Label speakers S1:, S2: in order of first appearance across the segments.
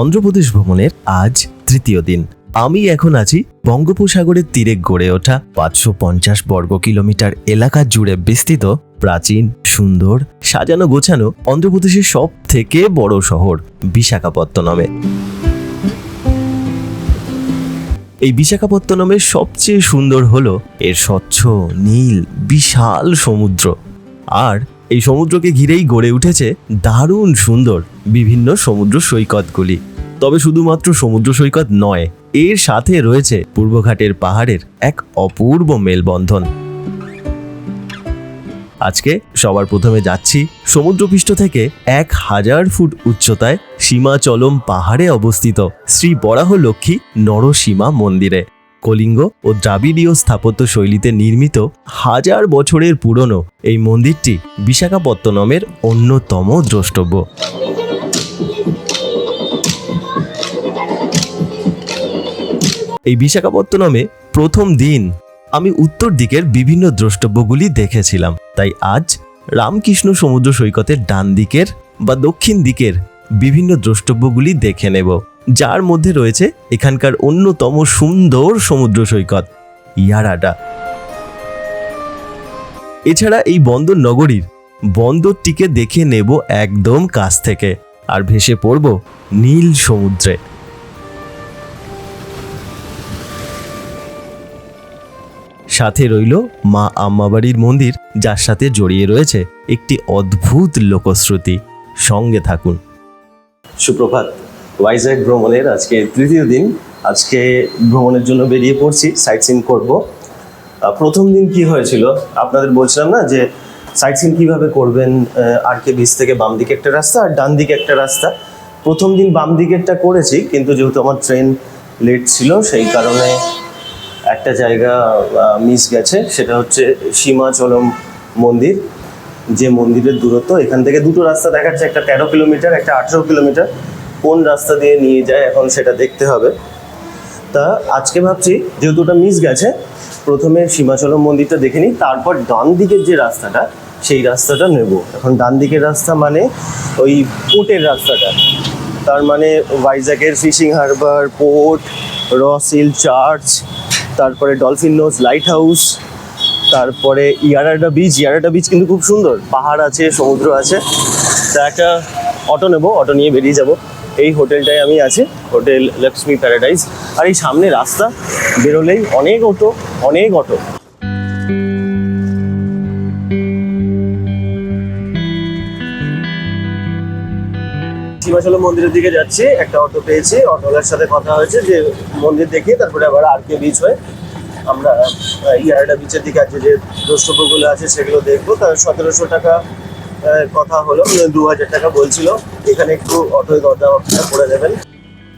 S1: অন্ধ্রপ্রদেশ ভ্রমণের আজ তৃতীয় দিন। আমি এখন আছি বঙ্গোপসাগরের তীরে গড়ে ওঠা পাঁচশো পঞ্চাশ বর্গ কিলোমিটার এলাকা জুড়ে বিস্তৃত, প্রাচীন, সুন্দর, সাজানো গোছানো অন্ধ্রপ্রদেশের সব থেকে বড় শহর বিশাখাপত্তনমে। এই বিশাখাপত্তনমের সবচেয়ে সুন্দর হলো এর স্বচ্ছ, নীল, বিশাল সমুদ্র। আর এই সমুদ্রকে ঘিরেই গড়ে উঠেছে দারুণ সুন্দর বিভিন্ন সমুদ্র সৈকতগুলি। তবে শুধুমাত্র সমুদ্র সৈকত নয়, এর সাথে রয়েছে পূর্বঘাটের পাহাড়ের এক অপূর্ব মেলবন্ধন। আজকে সবার প্রথমে যাচ্ছি সমুদ্রপৃষ্ঠ থেকে এক হাজার ফুট উচ্চতায় সীমাচলম পাহাড়ে অবস্থিত শ্রী বরাহ লক্ষ্মী নরসীমা মন্দিরে। কলিঙ্গ ও দ্রাবিড়ীয় স্থাপত্য শৈলীতে নির্মিত হাজার বছরের পুরনো এই মন্দিরটি বিশাখাপত্তনমের অন্যতম দ্রষ্টব্য। এই বিশাখাপত্তনমে প্রথম দিন আমি উত্তর দিকের বিভিন্ন দ্রষ্টব্যগুলি দেখেছিলাম। তাই আজ রামকৃষ্ণ সমুদ্র সৈকতের ডান দিকের বা দক্ষিণ দিকের বিভিন্ন দ্রষ্টব্যগুলি দেখে নেব। যার মধ্যে রয়েছে এখানকার অন্যতম সুন্দর সমুদ্র সৈকত ইয়ারাডা এছাড়া এই বন্দর নগরীর বন্দরটিকে দেখে নেব একদম কাছ থেকে আর ভেসে পড়ব নীল সমুদ্রে। সাথে রইল মা আম্মাবাড়ির মন্দির, যার সাথে জড়িয়ে রয়েছে একটি অদ্ভুত লোকশ্রুতি। সঙ্গে থাকুন। সুপ্রভাত। ওয়াইজ্যাক ভ্রমণের আজকে তৃতীয় দিন। আজকে ভ্রমণের জন্য বেরিয়ে পড়ছি সাইট সিন করব প্রথম দিন কি হয়েছিল? আপনাদের বলছিলাম না যে সাইট সিন কীভাবে করবেন আর কে বিচ থেকে বাম দিকে একটা রাস্তা আর ডান দিকে একটা রাস্তা। প্রথম দিন বাম দিকেরটা করেছি, কিন্তু যেহেতু আমার ট্রেন লেট ছিল, সেই কারণে একটা জায়গা মিস গেছে। সেটা হচ্ছে সীমাচলম মন্দির। যে মন্দিরের দূরত্ব, এখান থেকে দুটো রাস্তা দেখাচ্ছে, একটা তেরো কিলোমিটার, একটা আঠেরো কিলোমিটার। কোন রাস্তা দিয়ে নিয়ে যায় এখন সেটা দেখতে হবে। তা আজকে ভাবছি, যেহেতু ওটা মিস গেছে, প্রথমে সীমাচলম মন্দিরটা দেখে নিই, তারপর ডান দিকের যে রাস্তাটা, সেই রাস্তাটা নেব। এখন ডান দিকের রাস্তা মানে ওই পোর্টের রাস্তাটা। তার মানে ভাইজ্যাকের fishing harbour, port Ross Hill church, তারপরে ডলফিন নোজ লাইট হাউস, তারপরে ইয়ারাডা বিচ। ইয়ারাডা বিচ কিন্তু খুব সুন্দর। পাহাড় আছে, সমুদ্র আছে। তা একটা অটো নেব, অটো নিয়ে বেরিয়ে যাব। এই হোটেলটায় আমি আছি, হোটেল লক্ষ্মী প্যারাডাইজ আর এই সামনে রাস্তা, বেরোলেই অনেক অটো অনেক অটো। সীমাচলম মন্দিরের দিকে যাচ্ছি, একটা অটো পেয়েছি, অটোওয়ালার সাথে কথা হয়েছে যে মন্দির দেখিয়ে তারপরে আবার আর কে বিচ হয়ে আমরা ইয়ারাডা বিচের দিকে আছে, যে দ্রষ্টব্যগুলো আছে সেগুলো দেখব। তার সতেরোশো টাকা কথা হলো দু হাজার টাকা বলছিল। এখানে একটু অটোয় করে দেবেন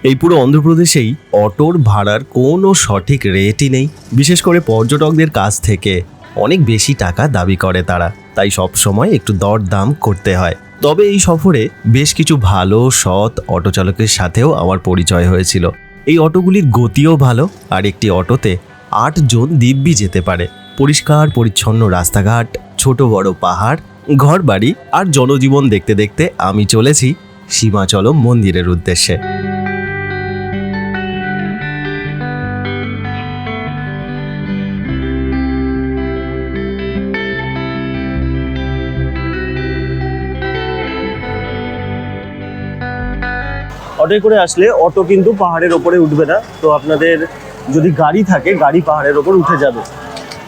S1: এই পুরো অন্ধ্রপ্রদেশেই অটোর ভাড়ার কোনো সঠিক রেটই নেই। বিশেষ করে পর্যটকদের কাছ থেকে অনেক বেশি টাকা দাবি করে তারা। তাই সব সময় একটু দরদাম করতে হয়। তবে এই সফরে বেশ কিছু ভালো, সৎ অটো চালকের সাথেও আমার পরিচয় হয়েছিল। এই অটোগুলির গতিও ভালো আর একটি অটোতে আটজন দিব্যি যেতে পারে। পরিষ্কার, পরিচ্ছন্ন রাস্তাঘাট, ছোট বড় পাহাড় ঘরবাড়ি আর জনজীবন দেখতে দেখতে আমি চলেছি সীমাচলম মন্দিরের উদ্দেশ্যে। অটোয় করে আসলে অটো কিন্তু পাহাড়ের ওপরে উঠবে না। তো আপনাদের যদি গাড়ি থাকে, গাড়ি পাহাড়ের ওপর উঠে যাবে।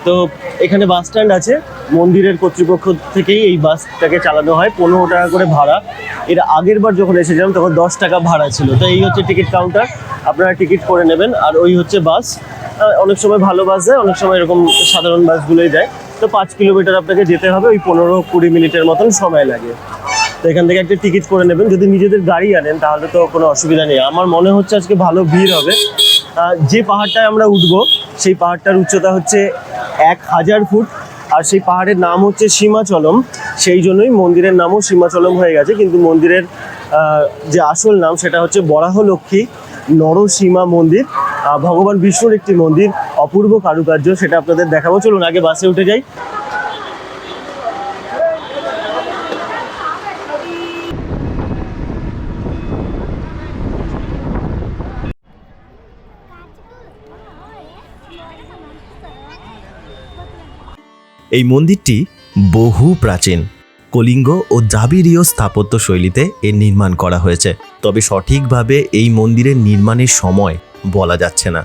S1: তো এখানে বাস স্ট্যান্ড আছে। মন্দিরের কর্তৃপক্ষ থেকেই এই বাসটাকে চালানো হয়, পনেরো টাকা করে ভাড়া। এর আগের বার যখন এসেছিলাম, তখন দশ টাকা ভাড়া ছিল। তো এই হচ্ছে টিকিট কাউন্টার, আপনারা টিকিট করে নেবেন। আর ওই হচ্ছে বাস। অনেক সময় ভালো বাস যায়, অনেক সময় এরকম সাধারণ বাসগুলোই যায়। তো পাঁচ কিলোমিটার আপনাকে যেতে হবে, ওই পনেরো কুড়ি মিনিটের মতন সময় লাগে। তো এখান থেকে একটা টিকিট করে নেবেন। যদি নিজেদের গাড়ি আনেন, তাহলে তো কোনো অসুবিধা নেই। আমার মনে হচ্ছে আজকে ভালো ভিড় হবে। যে পাহাড়টায় আমরা উঠবো, সেই পাহাড়টার উচ্চতা হচ্ছে এক হাজার ফুট। আর সেই পাহাড়ের নাম হচ্ছে সীমাচলম। সেই জন্যই মন্দিরের নামও সীমাচলম হয়ে গেছে। কিন্তু মন্দিরের যে আসল নাম সেটা হচ্ছে বরাহ লক্ষ্মী নরসীমা মন্দির। ভগবান বিষ্ণুর একটি মন্দির, অপূর্ব কারুকার্য, সেটা আপনাদের দেখাবো। চলুন, আগে বাসে উঠে যাই।
S2: এই মন্দিরটি বহু প্রাচীন। কলিঙ্গ ও দ্রাবিড়ীয় স্থাপত্য শৈলীতে এর নির্মাণ করা হয়েছে। তবে সঠিকভাবে এই মন্দিরের নির্মাণের সময় বলা যাচ্ছে না।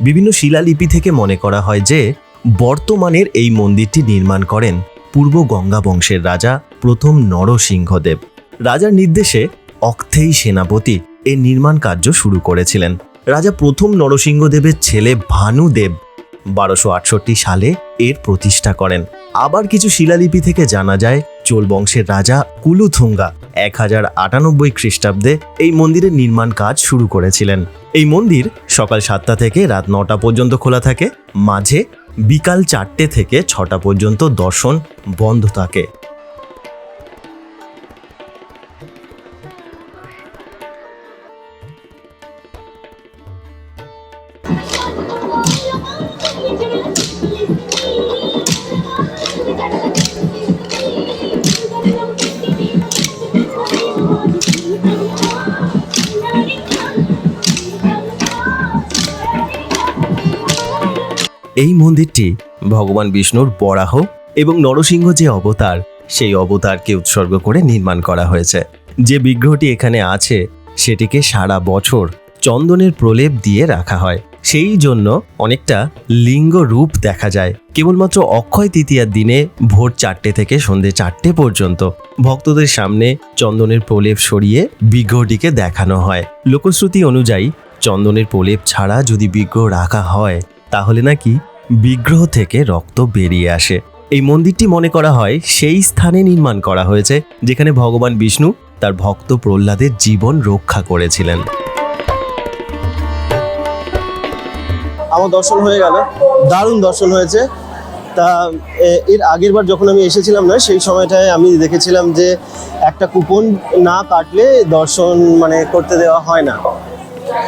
S2: বিভিন্ন শিলালিপি থেকে মনে করা হয় যে, বর্তমানের এই মন্দিরটি নির্মাণ করেন পূর্ব গঙ্গা বংশের রাজা প্রথম নরসিংহদেব। রাজার নির্দেশে অক্থেই সেনাপতি এর নির্মাণ কার্য শুরু করেছিলেন। রাজা প্রথম নরসিংহদেবের ছেলে ভানুদেব বারোশো আটষট্টি সালে এর প্রতিষ্ঠা করেন। আবার কিছু শিলালিপি থেকে জানা যায়, চোল বংশের রাজা কুলুথুঙ্গা এক হাজার আটানব্বই খ্রিস্টাব্দে এই মন্দিরের নির্মাণ কাজ শুরু করেছিলেন। এই মন্দির সকাল সাতটা থেকে রাত নটা পর্যন্ত খোলা থাকে, মাঝে বিকাল চারটে থেকে ছটা পর্যন্ত দর্শন বন্ধ থাকে। এই মন্দিরটি ভগবান বিষ্ণুর বরাহ এবং নরসিংহ যে অবতার, সেই অবতারকে উৎসর্গ করে নির্মাণ করা হয়েছে। যে বিগ্রহটি এখানে আছে, সেটিকে সারা বছর চন্দনের প্রলেপ দিয়ে রাখা হয়। সেই জন্য অনেকটা লিঙ্গ রূপ দেখা যায়। কেবলমাত্র অক্ষয় তৃতীয়ার দিনে ভোর চারটে থেকে সন্ধে চারটে পর্যন্ত ভক্তদের সামনে চন্দনের প্রলেপ সরিয়ে বিগ্রহটিকে দেখানো হয়। লোকশ্রুতি অনুযায়ী, চন্দনের প্রলেপ ছাড়া যদি বিগ্রহ রাখা হয় তাহলে নাকি বিগ্রহ থেকে রক্ত বেরিয়ে আসে। এই মন্দিরটি মনে করা হয় সেই স্থানে নির্মাণ করা হয়েছে, যেখানে ভগবান বিষ্ণু তার ভক্ত প্রহ্লাদের জীবন রক্ষা করেছিলেন।
S1: আমার দর্শন হয়ে গেল। দারুণ দর্শন হয়েছে। তা এর আগের বার যখন আমি এসেছিলাম না, সেই সময়টায় আমি দেখেছিলাম যে একটা কুপন না কাটলে দর্শন মানে করতে দেওয়া হয় না।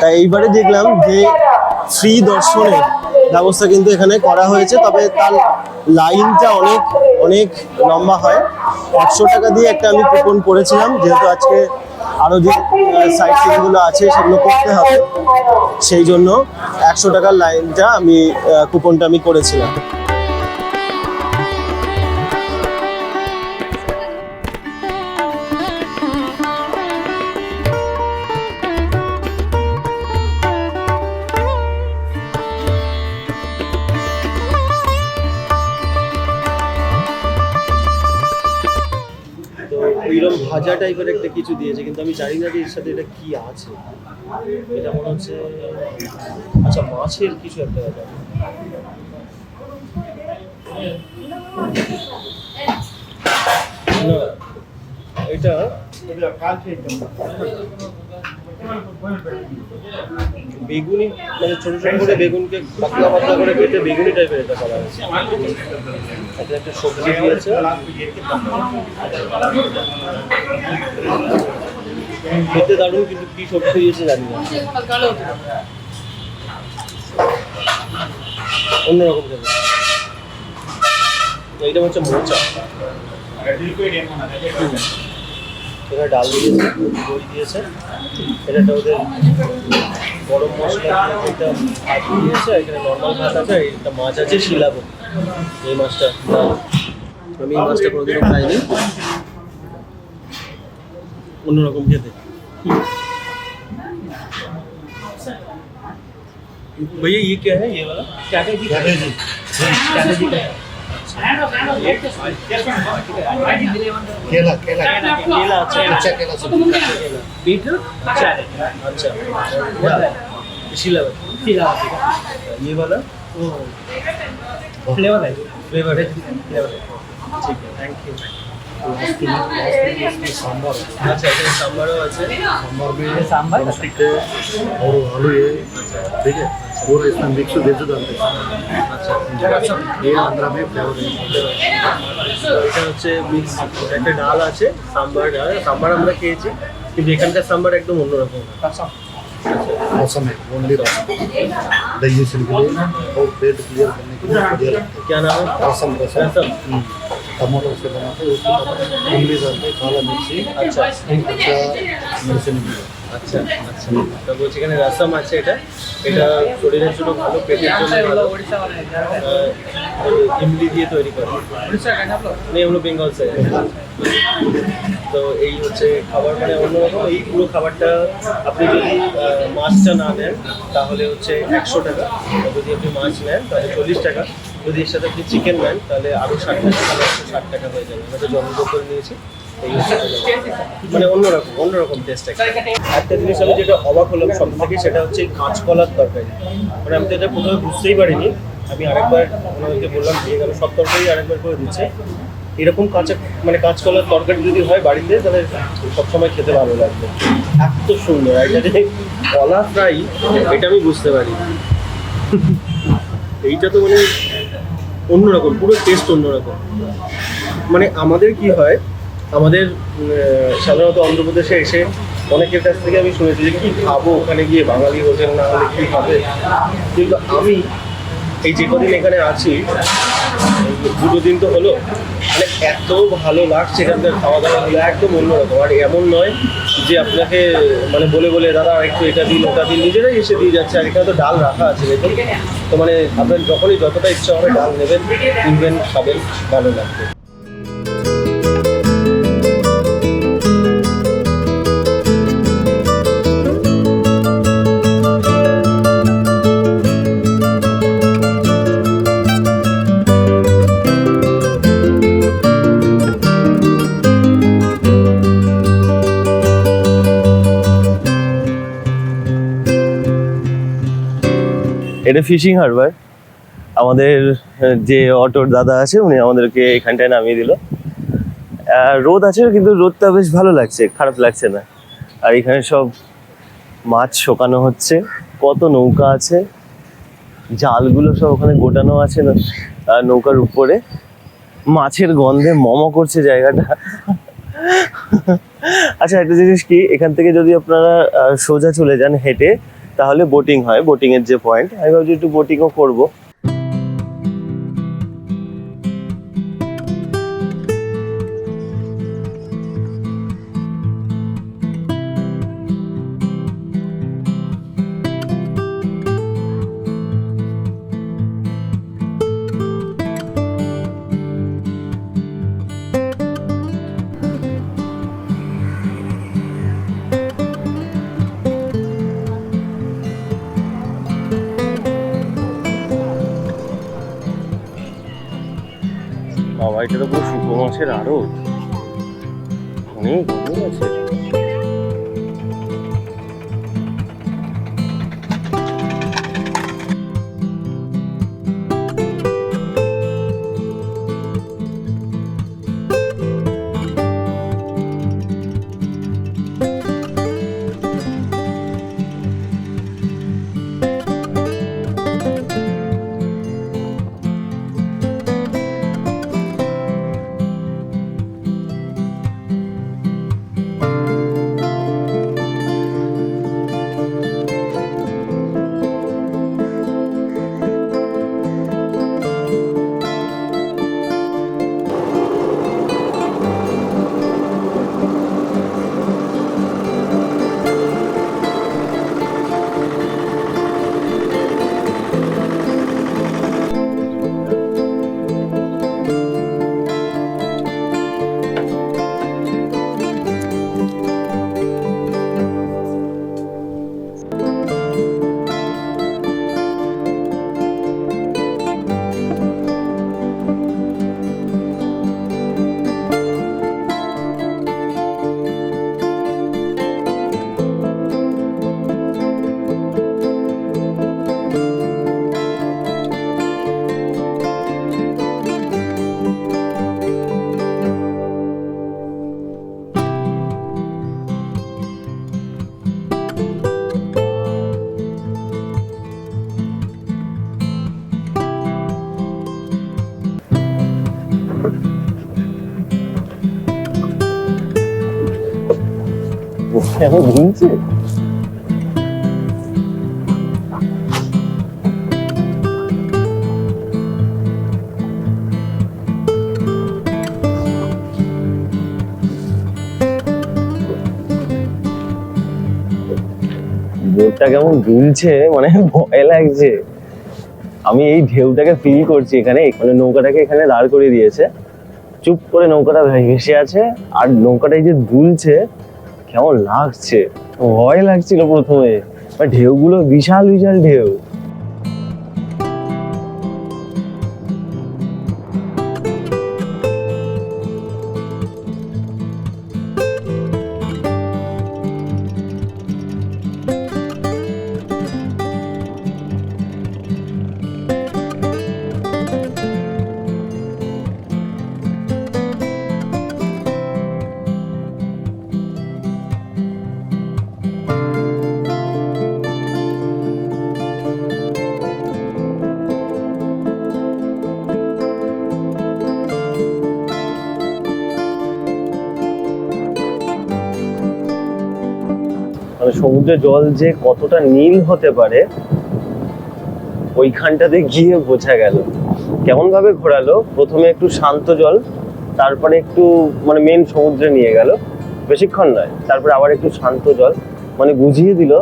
S1: তা এইবারে দেখলাম যে ফ্রি দর্শনের ব্যবস্থা কিন্তু এখানে করা হয়েছে, তবে তার লাইনটা অনেক অনেক লম্বা হয়। একশো টাকা দিয়ে একটা আমি কুপন করেছিলাম যেহেতু আজকে আরও যে সাইট সিনগুলো আছে সেগুলো করতে হবে, সেই জন্য একশো টাকার লাইনটা আমি কুপনটা আমি করেছিলাম। ভাজা টাইপের একটা কিছু দিয়েছে, কিন্তু আমি জানি না যে এর সাথে এটা কি আছে। এটা মনে হচ্ছে আচ্ছা মাছের কিছু একটা ব্যাপার। এটা। বেগুনি মানে ছোট ছোট করে বেগুনকে পাতলা পাতলা করে কেটে বেগুনি টাইপের এটা করা হয়েছে সাথে একটা সবজি দিয়েছে। খেতে দারুণ, কিন্তু কি সবজি দিয়েছে জানি না। অন্যরকম খেতে এইটা হচ্ছে মোচা। এখানে ডাল দিয়েছে দই দিয়েছে এটা একটা ওদের গরম মশলা দিয়ে একটা ভাত দিয়েছে এখানে নর্মাল ভাত আছে আর একটা মাছ আছে শিলাবো এই মাছটা না, আমি এই মাছটা কোনোদিনও খাইনি অন্যরকম খেতে भैया ये क्या है ये वाला कैटेजी कैटेजी कैटेजी का है
S3: केला केला
S1: केला अच्छा
S3: अच्छा केला सब्जी
S1: बीटरूट अच्छा शिलावत ये वाला फ्लेवर है फ्लेवर है फ्लेवर है ठीक है थैंक यू
S3: सांबर
S1: अच्छा এখানে সাম্বারও আছে
S3: सांबर में सांबर स्टिक है और आलू है ठीक है और इसमें मिक्स वेज डालते हैं
S1: আচ্ছা
S3: ये आंध्रा में फ्लेवर है
S1: এটা হচ্ছে মিক্স একটা ডাল আছে সাম্বার ডাল সাম্বার আমরা খেয়েছি কিন্তু এখানকার সাম্বার একদম অন্যরকম
S3: रसम है ओनली रसम डाइजेशन के लिए और पेट क्लियर करने के लिए बढ़िया लगता
S1: क्या नाम है
S3: है रसम रसम
S1: रसम
S3: हम्म, टमाटर से बनाते हैं उसके बाद इमली डालते हैं काला मिर्ची
S1: अच्छा
S3: अच्छा मेडिसिन भी है
S1: আচ্ছা আচ্ছা। তো বলছি এখানে রাসাম আছে এটা। এটা শরীরের জন্য ভালো পেটের জন্য ভালো। ইমলি দিয়ে তৈরি করে। নেই হলো বেঙ্গল সাইড তো এই হচ্ছে খাবার মানে অন্যরকম এই পুরো খাবারটা আপনি যদি মাছটা না নেন তাহলে হচ্ছে একশো টাকা। যদি আপনি মাছ নেন তাহলে চল্লিশ টাকা। যদি এর সাথে আপনি চিকেন নেন তাহলে আরও ষাট টাকা তাহলে একশো ষাট টাকা হয়ে যাবে। আমরা জন্মযোগ করে নিয়েছি। মানে অন্যরকম অন্যরকম টেস্ট একটা। জিনিস আমি যেটা অবাক হলাম সব থেকে, সেটা হচ্ছে কাঁচকলার তরকারি। মানে আমি তো এটা প্রথমে বুঝতেই পারিনি। আমি আরেকবার ওনাদেরকে বললাম, দিয়ে গেল সব তরকারি আরেকবার করে দিচ্ছে। এরকম কাঁচা মানে কাঁচকলার তরকারি যদি হয় বাড়িতে, তাহলে সবসময় খেতে ভালো লাগবে। এত সুন্দর, আর এটা যে কলা ফ্রাই, এটা আমি বুঝতে পারি এইটা তো মানে অন্যরকম, পুরো টেস্ট অন্যরকম। মানে আমাদের কি হয় আমাদের সাধারণত অন্ধ্রপ্রদেশে এসে অনেকের কাছ থেকে আমি শুনেছি যে কি খাব ওখানে গিয়ে বাঙালি হোটেল না হলে কি হবে? কিন্তু আমি এই যে কদিন এখানে আছি, দুটো দিন তো হলো মানে এত ভালো লাগছে এখানকার খাওয়া দাওয়া গুলো একদম অন্যরকম। আর এমন নয় যে আপনাকে মানে বলে বলে, দাদা, একটু এটা দিন, ওটা দিন, নিজেরাই এসে দিয়ে যাচ্ছে। আর এখানে তো ডাল রাখা আছে, দেখুন। তো মানে আপনার যখনই যতটা ইচ্ছা হবে ডাল নেবেন, কিনবেন, খাবেন, ভালো লাগবে। এটা ফিশিং হারবার। আমাদের যে অটোর দাদা আছে উনি আমাদেরকে এখানটায় নামিয়ে দিল। আহ, রোদ আছে কিন্তু রোদটা বেশ ভালো লাগছে খারাপ লাগছে না। আর এখানে সব মাছ শোকানো হচ্ছে কত নৌকা আছে জালগুলো সব ওখানে গোটানো আছে না নৌকার উপরে। মাছের গন্ধে মম করছে জায়গাটা। আচ্ছা একটা জিনিস কি এখান থেকে যদি আপনারা সোজা চলে যান হেঁটে তাহলে বোটিং হয় বোটিং এর যে পয়েন্ট আমি ভাবছি একটু বোটিংও করব। এটা তো পুরো শুকনো মাছের আরও। অনেক অনেক আছে। এমন ঘুমছে কেমন দুলছে মানে ভয় লাগছে। আমি এই ঢেউটাকে ফিল করছি এখানে মানে নৌকাটাকে এখানে দাঁড় করে দিয়েছে। চুপ করে নৌকাটা ভেসে আছে, আর নৌকাটা এই যে দুলছে কেমন লাগছে? ভয় লাগছিল প্রথমে ঢেউগুলো বিশাল বিশাল ঢেউ। সমুদ্রের জল যে কতটা নীল হতে পারে ওইখানটাতে গিয়ে বোঝা গেল। কেমন ভাবে ঘোরালো? প্রথমে একটু শান্ত জল, তারপরে একটু মানে মেন সমুদ্রে নিয়ে গেল। বেশিক্ষণ নয়, তারপরে আবার একটু শান্ত জল মানে বুঝিয়ে দিল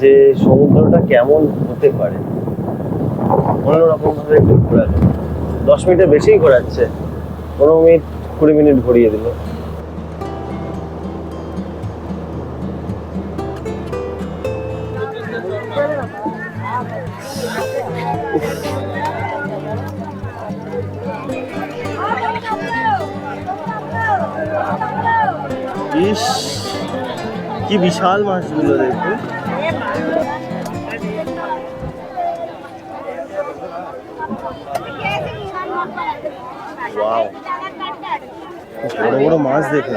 S1: যে সমুদ্রটা কেমন হতে পারে। অন্যরকম ভাবে একটু ঘোরালো। দশ মিনিটের বেশিই ঘোরাচ্ছে, পনেরো মিনিট, কুড়ি মিনিট ঘুরিয়ে দিল। কি বিশাল মাছগুলো দেখুন.
S4: বড় বড় মাছ দেখুন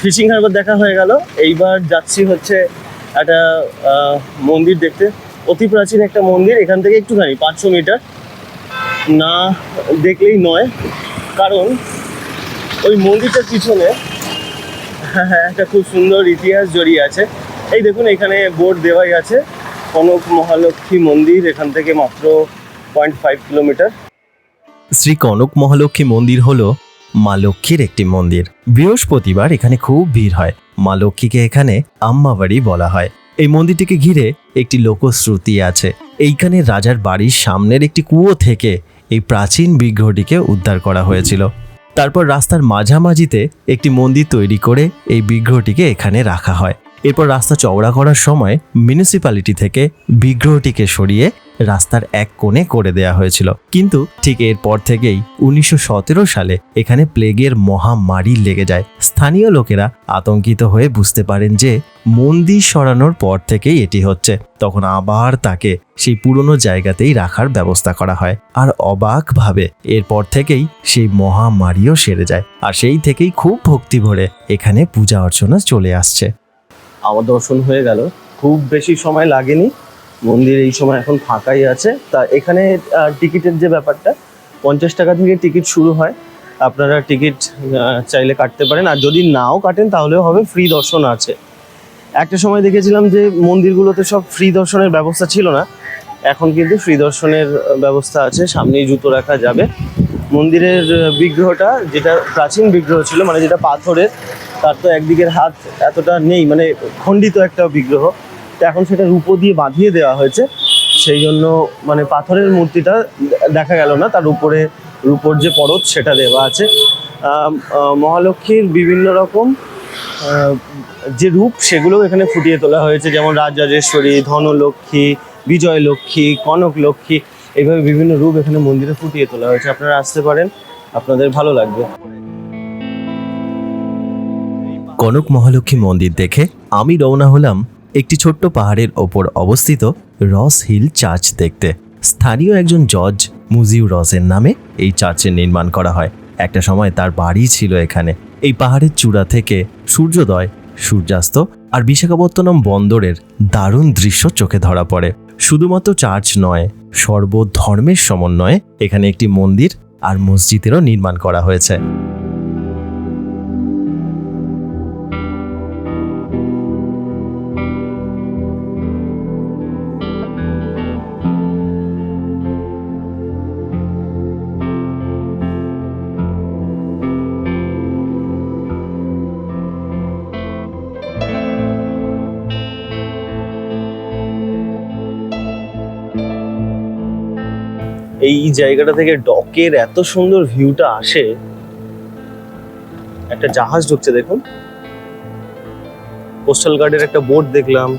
S1: ফিশিং হারবার দেখা হয়ে গেল। এইবার যাচ্ছি হচ্ছে একটা আহ, মন্দির দেখতে। অতি প্রাচীন একটা মন্দির এখান থেকে একটুখানি পাঁচশো মিটার। না দেখলেই নয়, কারণ ওই মন্দিরটার পিছনে হ্যাঁ একটা খুব সুন্দর ইতিহাস জড়িয়ে আছে। এই দেখুন, এখানে বোর্ড দেওয়াই আছে, কনক মহালক্ষ্মী মন্দির, এখান থেকে মাত্র point five kilometre.
S2: Shri Kanaka Mahalakshmi মন্দির হল মা লক্ষ্মীর একটি মন্দির। বৃহস্পতিবার এখানে খুব ভিড় হয়। মা লক্ষ্মীকে এখানে আম্মাবাড়ি বলা হয়। এই মন্দিরটিকে ঘিরে একটি লোকশ্রুতি আছে। এইখানে রাজার বাড়ির সামনের একটি কুয়ো থেকে এই প্রাচীন বিগ্রহটিকে উদ্ধার করা হয়েছিল। তারপর রাস্তার মাঝামাঝিতে একটি মন্দির তৈরি করে এই বিগ্রহটিকে এখানে রাখা হয়। এরপর রাস্তা চওড়া করার সময় মিউনিসিপ্যালিটি থেকে বিগ্রহটিকে সরিয়ে রাস্তার এক কোণে করে দেয়া হয়েছিল। কিন্তু ঠিক এরপর থেকেই উনিশশো সতেরো সালে এখানে প্লেগের মহামারী লেগে যায়। স্থানীয় লোকেরা আতঙ্কিত হয়ে বুঝতে পারেন যে মন্দির সরানোর পর থেকেই এটি হচ্ছে। তখন আবার তাকে সেই পুরনো জায়গাতেই রাখার ব্যবস্থা করা হয়। আর অবাকভাবে এরপর থেকেই সেই মহামারীও সেরে যায়। আর সেই থেকেই খুব ভক্তি ভরে এখানে পূজা অর্চনা চলে আসছে।
S1: আমার দর্শন হয়ে গেল। খুব বেশি সময় লাগেনি। মন্দির এই সময় এখন ফাঁকাই আছে। তা এখানে টিকিটের যে ব্যাপারটা, পঞ্চাশ টাকা থেকে টিকিট শুরু হয়। আপনারা টিকিট চাইলে কাটতে পারেন। আর যদি নাও কাটেন, তাহলেও হবে ফ্রি দর্শন আছে। একটা সময় দেখেছিলাম যে মন্দিরগুলোতে সব ফ্রি দর্শনের ব্যবস্থা ছিল না। এখন কিন্তু ফ্রি দর্শনের ব্যবস্থা আছে। সামনেই জুতো রাখা যাবে। মন্দিরের বিগ্রহটা, যেটা প্রাচীন বিগ্রহ ছিল মানে যেটা পাথরের তার তো একদিকের হাত এতটা নেই মানে খণ্ডিত একটা বিগ্রহ। তো এখন সেটা রূপো দিয়ে বাঁধিয়ে দেওয়া হয়েছে। সেই জন্য মানে পাথরের মূর্তিটা দেখা গেল না, তার উপরে রূপোর যে পরত সেটা দেওয়া আছে। মহালক্ষ্মীর বিভিন্ন রকম যে রূপ সেগুলো এখানে ফুটিয়ে তোলা হয়েছে, যেমন রাজরাজেশ্বরী, ধনলক্ষ্মী বিজয় লক্ষ্মী কনক লক্ষ্মী এইভাবে বিভিন্ন রূপ এখানে মন্দিরে ফুটিয়ে তোলা হয়েছে। আপনারা আসতে পারেন, আপনাদের ভালো লাগবে।
S2: কনক মহালক্ষ্মী মন্দির দেখে আমি রওনা হলাম একটি ছোট্ট পাহাড়ের ওপর অবস্থিত রস হিল চার্চ দেখতে। স্থানীয় একজন জজ মুজিউ রসের নামে এই চার্চের নির্মাণ করা হয়। একটা সময় তার বাড়ি ছিল এখানে। এই পাহাড়ের চূড়া থেকে সূর্যোদয়, সূর্যাস্ত আর বিশাখাপত্তনম বন্দরের দারুণ দৃশ্য চোখে ধরা পড়ে। শুধুমাত্র চার্চ নয়, সর্বধর্মের সমন্বয়ে এখানে একটি মন্দির আর মসজিদেরও নির্মাণ করা হয়েছে।
S1: এই জায়গাটা থেকে ডকের এত সুন্দর ভিউটা আসে, একটা জাহাজ ঢুকছে দেখুন। কোস্টাল গার্ডের একটা বোট দেখলাম।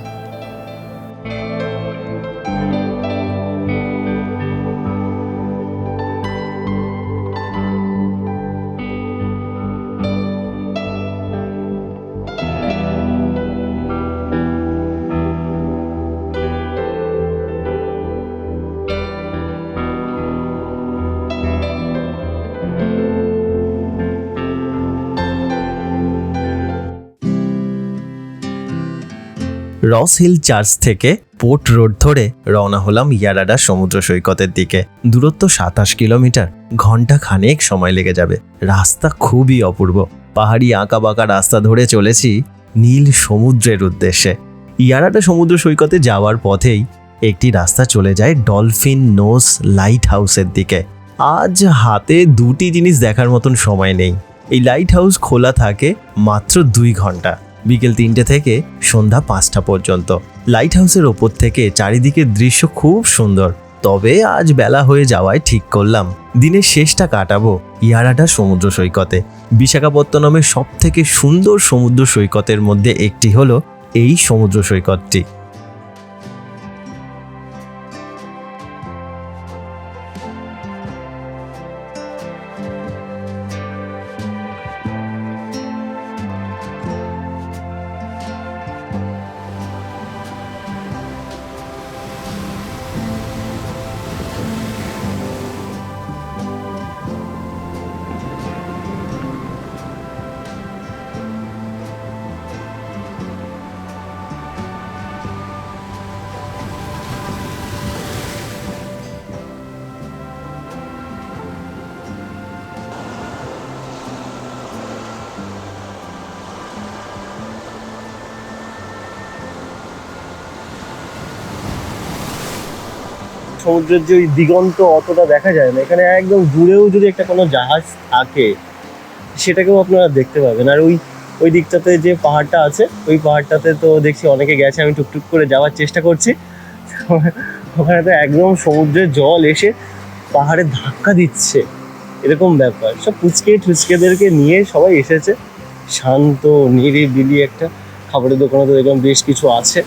S2: রস হিল চার্চ থেকে পোর্ট রোড ধরে রওনা হলাম ইয়ারাডা সমুদ্র সৈকতের দিকে। দূরত্ব সাতাশ কিলোমিটার। ঘণ্টা খানেক সময় লেগে যাবে। রাস্তা খুবই অপূর্ব। পাহাড়ি আঁকা বাঁকা রাস্তা ধরে চলেছি নীল সমুদ্রের উদ্দেশ্যে। ইয়ারাডা সমুদ্র সৈকতে যাওয়ার পথেই একটি রাস্তা চলে যায় ডলফিন নোস লাইট হাউসের দিকে। আজ হাতে দুটি জিনিস দেখার মতন সময় নেই। এই লাইট হাউস খোলা থাকে মাত্র দুই ঘণ্টা বিকেল তিনটে থেকে সন্ধ্যা পাঁচটা পর্যন্ত। লাইট হাউসের ওপর থেকে চারিদিকের দৃশ্য খুব সুন্দর। তবে আজ বেলা হয়ে যাওয়ায় ঠিক করলাম। দিনের শেষটা কাটাবো ইয়ারাটা সমুদ্র সৈকতে। বিশাখাপত্তনমের সব থেকে সুন্দর সমুদ্র সৈকতের মধ্যে একটি হলো এই সমুদ্র সৈকতটি।
S1: সমুদ্রের যে ওই দিগন্ত অতটা দেখা যায় না। এখানে একদম দূরেও যদি একটা কোনো জাহাজ থাকে, সেটাকেও আপনারা দেখতে পাবেন। আর ওই ওই দিকটাতে যে পাহাড়টা আছে, ওই পাহাড়টাতে তো দেখছি অনেকে গেছে, আমি টুকটুক করে যাওয়ার চেষ্টা করছি। ওখানে তো একদম সমুদ্রের জল এসে পাহাড়ে ধাক্কা দিচ্ছে। এরকম ব্যাপার। সব পুচকে টুচকেদেরকে নিয়ে সবাই এসেছে। শান্ত, নিরিবিলি একটা খাবারের দোকানে তো দেখলাম বেশ কিছু আছে।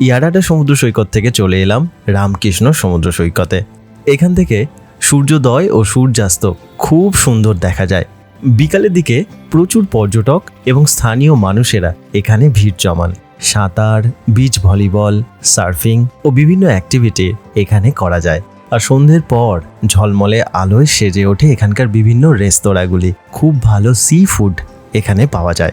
S2: ইয়ারাডা সমুদ্র সৈকত থেকে চলে এলাম রামকৃষ্ণ সমুদ্র সৈকতে। এখান থেকে সূর্যোদয় ও সূর্যাস্ত খুব সুন্দর দেখা যায়। বিকালের দিকে প্রচুর পর্যটক এবং স্থানীয় মানুষেরা এখানে ভিড় জমান। সাঁতার বিচ ভলিবল সার্ফিং ও বিভিন্ন অ্যাক্টিভিটি এখানে করা যায়। আর সন্ধ্যের পর ঝলমলে আলোয় সেজে ওঠে এখানকার বিভিন্ন রেস্তোরাঁগুলি। খুব ভালো সি ফুড এখানে পাওয়া যায়।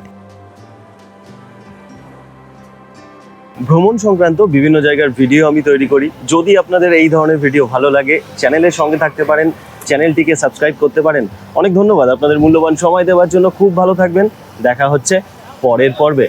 S1: ভ্রমণ সংক্রান্ত বিভিন্ন জায়গার ভিডিও আমি তৈরি করি। যদি আপনাদের এই ধরনের ভিডিও ভালো লাগে চ্যানেলের সঙ্গে থাকতে পারেন চ্যানেলটিকে সাবস্ক্রাইব করতে পারেন। অনেক ধন্যবাদ আপনাদের মূল্যবান সময় দেওয়ার জন্য। খুব ভালো থাকবেন। দেখা হচ্ছে পরের পর্বে।